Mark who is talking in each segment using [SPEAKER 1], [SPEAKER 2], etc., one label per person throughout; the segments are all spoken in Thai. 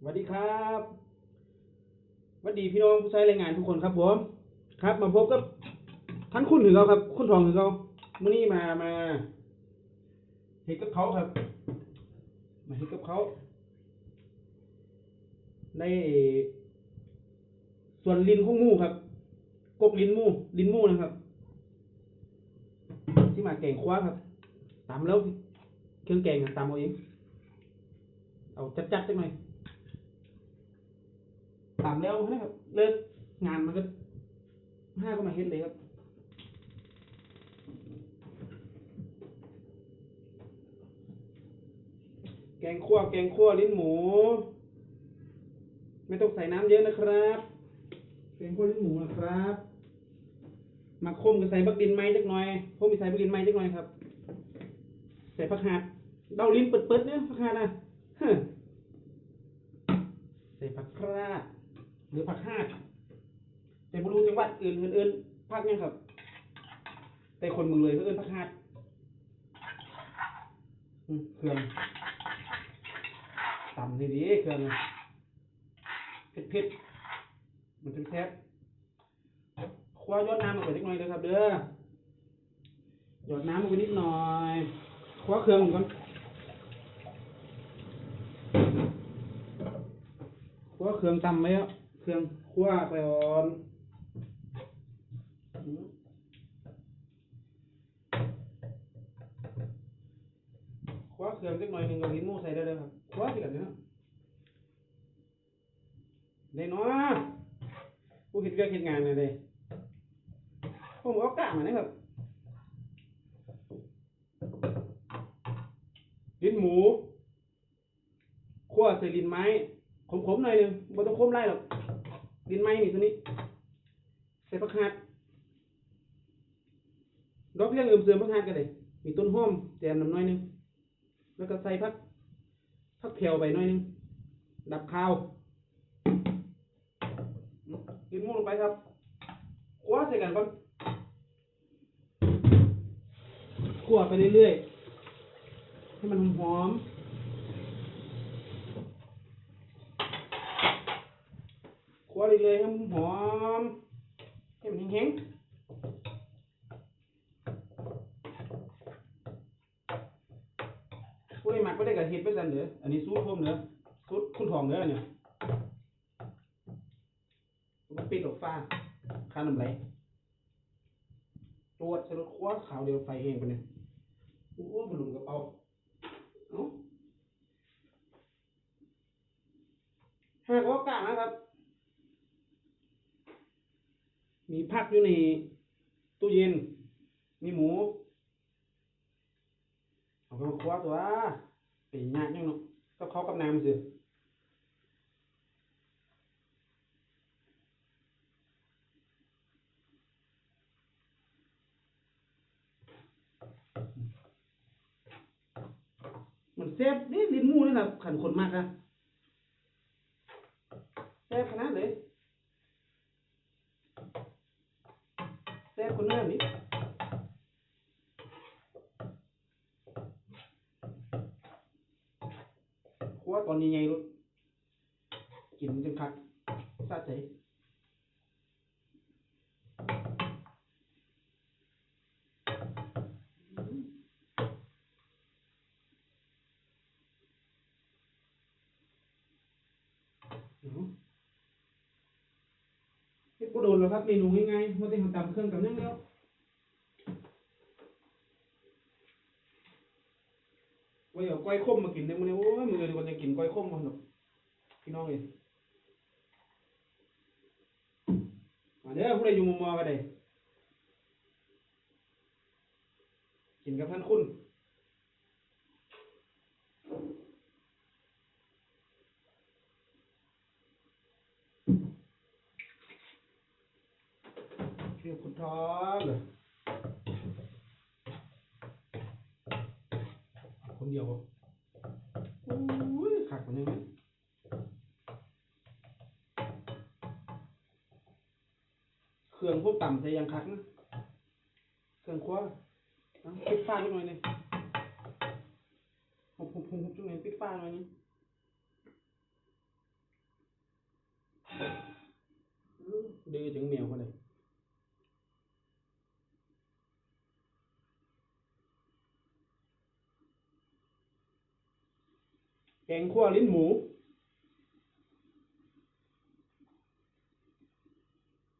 [SPEAKER 1] สวัสดีครับสวัสดีพี่น้องผู้ใช้แรงงานทุกคนครับผมครับ มาพบกับท่านคุณถึงเขาครับ คุณทองถึงเขาเมื่อนี้มามาเห็ดกับเขาครับ มาเห็ดกับเขาในส่วนลิ้นของมูครับ กกลิ้นมูลิ้นมูนะครับ ที่มาแกงคว้าครับตำแล้วเครื่องแกงอะตำเอาเองเอาจัดๆได้ไหม ตามแล้วนะครับ เลิกงานมันก็ห้าก็มาเฮ็ดเลยครับแกงคั่วแกงคั่วลิ้นหมู ไม่ต้องใส่น้ำเยอะนะครับ แกงคั่วลิ้นหมูนะครับมาคมกับใส่บักดินไม้จักหน่อยคมกับใส่บักดินไม้จักหน่อยครับ ใส่ผักหาดเดาลิ้นเปิดๆเนี่ยผักหาดนะฮะใส่ผักครา หรือผักห้าแต่บรูจังหวัดอื่นอื่นๆภาคเนี่ยครับ แต่คนเมืองเลยก็เอิ้นผักหาเครื่องต่ำดีๆเครื่องเผ็ดเผ็ดๆมันจะแซ่บคว้ายอดน้ำลงไปนิดหน่อยเลยครับ เด้อหยอดน้ำลงไปนิดหน่อยคว้าเครื่องก่อนคั่วเครื่องตำไว้แล้ว เครื่องคั่วไปอ่อนอืมคั่วเครื่องสักหน่อยหนึ่งกับลิ้นหมูใส่ได้เลยครับคั่วสิกันเนาะได้เนาะผู้เห็นเรื่องเห็นงานเลยเด้ผมเอากล้ามานะครับลิ้นหมูคั่วใส่ลิ้นไม้ขมๆหน่อยหนึงบ่ต้องขมไรหรอก ดินไม้นี่ตัวนี้ ใส่ผักหาดดอกเลี้ยงเอิมเสริมผักหาดกันเลยมีต้นหอมแจมน้ำน้อยนึง แล้วก็ใส่ผักผักเพียวไปหน่อยนึง ดับข้าวกินมูลงไปครับคั่วใส่กันก่อนคั่วไปเรื่อยๆ ให้มันหอมๆ คั่ วเรื่อยๆให้มันหอมให้มันแห้งๆผู้ใดมักบ่ได้ก็เฮ็ดไปซั่นเด้ออันนี้สูตรผมเด้อสูตรคุณทองเด้อเนี่ยมันปิดออกฟ้าค่าน้ำไหลตรวจส่รถครัวขาวเดียวไฟแห้งไปเนี่ยโอ้บ่ลุงกระเป๋าเอ้าหากว่ากลางนะครับ มีผักอยู่ในตู้เย็น มีหมูเอาไปคว้าตัวเป็นยากยังเนาะก็เขากับน้ำสิมันแซ่บนี่ลิ้นมูนี่แหละขันคนมากอะแซ่บขนาดเลย แซ่บคนเนื้อนี่ ขัวตอนใหญ่ๆรถกินจังคักสะใจอืมเฮ็ดบ่โดนหรอกครับเมนูง่ายๆบ่ได้ทำตามเครื่องกับหยังแล้ว ว่าเอาก้อยข้มมากินได้มื้อนี้โอ้ยมื้อนี้ก็จะกินก้อยข้มกันดอกพี่น้องเอ้ยมาเด้อผู้ใดอยู่มุมมอก็ได้กินกับท่านคุณชื่อคุณทอ ยวอู้ยขักมันยังเครื่องพวกต่ำใจยังคักนะ เครื่องคว้าปิดฟ้าจัหน่อยนี่หุบหุบหุบหุบหน่อปิดฟ้าหน่อยนี่ดื้อจังเหนียวเขาเลย แกงขั่วลิ้นหมู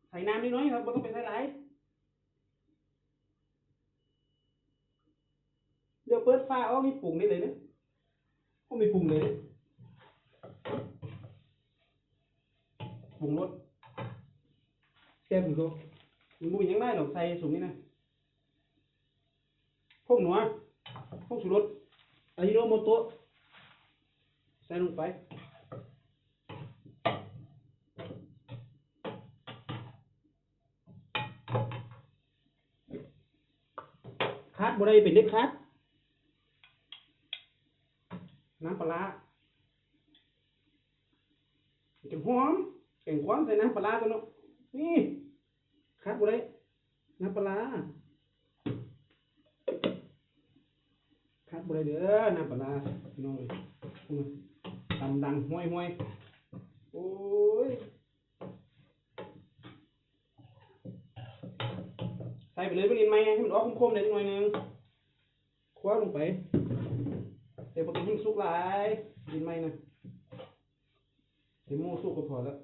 [SPEAKER 1] ใส่น้ำนิดน้อยครับไม่ต้องไปใส่หลายเดี๋ยวเปิดฟ้าเอามีปรุงได้เลยนะก็มีปรุงเลยนะปรุงรสแซ่บถึงเขามันบุยยังได้หรอกใส่สูงนี่นะพวกหนัวพวกสุรสอายิโนโมโตะ ใส่ลงไปคัดบ่ได้เป็นเด็ดคัดน้ำปลาจังหอมแกงควันใส่น้ำปลาตัวเนาะนี่คัดบ่ได้น้ำปลาร้าคัดบ่ได้เด้อน้ำปลาร้าพี่น้องเอ้ยพุ่นน่ะตำดังห้วยห้วยโอ้ยใส่ไปเลยไปลินไหมให้มันออก คมๆเลยจังหน่อยหนึงคว้าลงไปเดี๋ยวปกติมันสุกหลายกินไหมนะเดี๋ยวโม่สุกก็พอแล้ว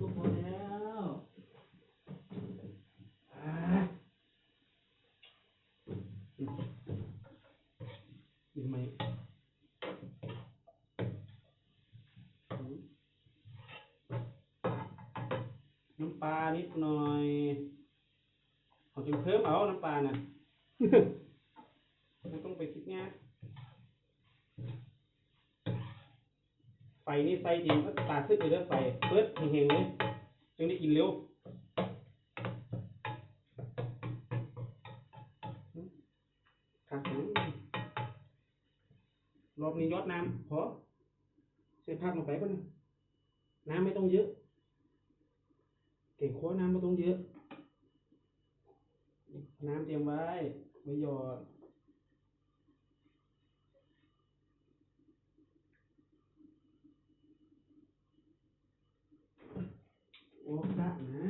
[SPEAKER 2] ก็พอแล้ว
[SPEAKER 1] อ่ากินไหม น้ำปลานิดหน่อยเอาจึงเพิ่มเอาน้ำปลาน่ะไม่ต้องไปคิดง่ายไฟนี่ใส่จริงก็ตาซึกเลยเด้อไฟเปิดแห้งๆเลยจึงได้กินเร็วครับผมรอบนี้ยอดน้ำพอใส่ผักลงไปป่ะนะน้ำไม่ต้องเยอะ เก่งขั้วน้ำไม่ต้องเยอะ น้ำเตรียมไว้ ไว้หยอดโอ้พระนะ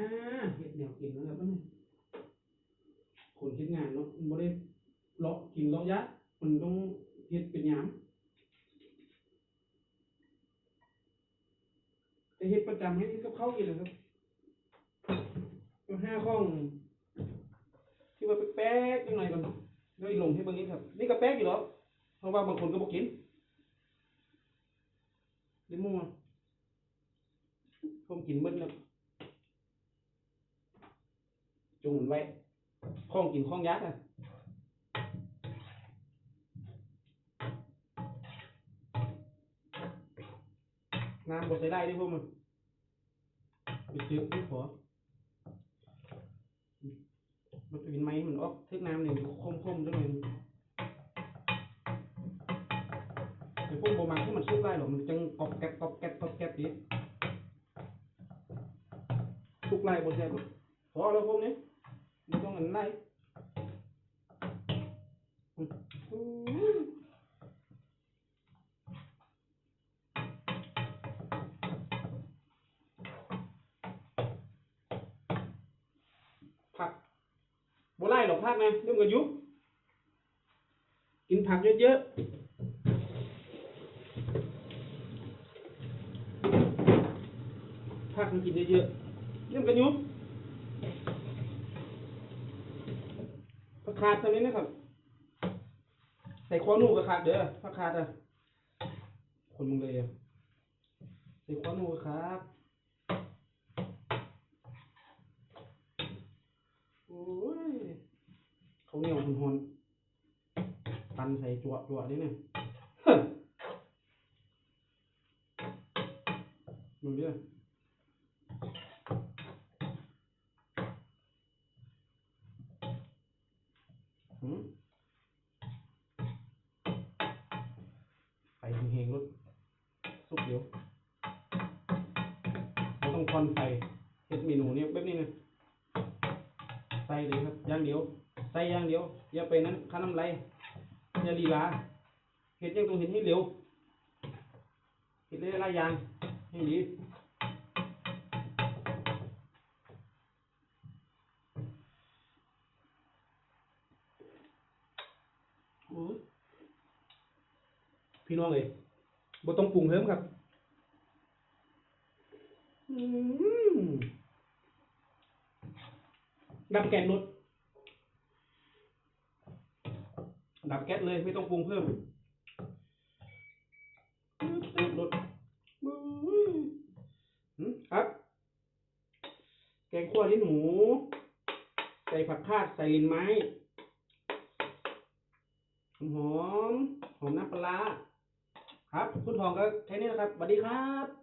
[SPEAKER 1] เฮ็ดแนวกินนะครับเนี่ยคนเฮ็ดงานเนาะมันบ่ได้เลาะกินเลาะยะมันต้องเฮ็ดเป็นยามแต่เฮ็ดประจำให้เฮ็ดกับข้ากินนะครับ ห้าข้องที่ว่าแป๊กๆยังไงก่อนแล้วอีลงให้เบิ่งนี้ครับ นี่ก็แป๊กอยู่หรอเพราะว่าบางคนก็บ่กินเดี๋ยวมั่วผมกินเบิดแล้วจงมันไว้ข้องกินข้องยักษ์อะน้ำบดใส่ได้ด้วยพวกมันไปซื้อไม่พอ มันเป็นไม้มันออกทึกน้ำเนี่ยคมคมๆด้วยหน่อยแต่พวกโบมังที่มันซุกได้หรอมันจังกอบแกรบกอบแกรบกอบแกรบดิซุกไล่บนแซ่บพอแล้วพวกนี้ไม่ต้องอันไรอืมอู้ผัก บ่ไล่หรอกผักนะเรื่องกระยุกกินผักเยอะๆผักมันกินเยอะๆเรื่องกระยุกผักขาดตรงนี้นะครับ ใส่ข้อนูกับขาดเด้อผักขาดอะคนมึงเลยอะใส่ข้อนูกับโอ้ย เขาวเหนียวหอนๆปันใส่จั่วจั่วนี่เนี่ยเฮ้ยดูดิหืมไฟแห้งๆรถสุกเดียวเราต้องคอนไฟเฮ็ดเมนูเนี่ยแบบนี้นะใส่เลยครับอย่างเดียว ใส่อย่างเดียว อย่าไปนั้นข้าน้ำไรอย่าลีลาเห็ดยังต้องเห็ดให้เร็วเห็ดได้หลายอย่างให้ดีพี่น้องเลยบ่ต้องปรุงเพิ่มครับดับแก๊สรถ ดับแก๊สเลยไม่ต้องปรุงเพิ่มตึ๊ดรถอืมหืมครับ แกงคั่วลิ้นหมู ใส่ผักคาดใส่ลินไม้หอมหอมน้ำปลาร้าครับ คุณทองก็แค่นี้นะครับสวัสดีครับ